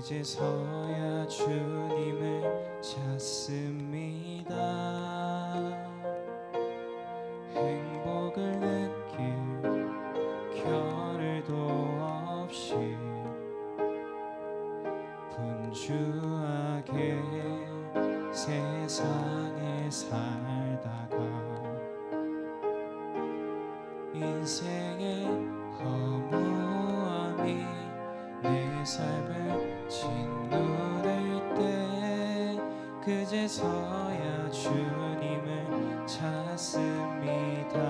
그제서야 주님을 찾습니다. 행복을 느낄 겨를도 없이 분주하게 세상에 살 짓누를 때 그제서야 주님을 찾습니다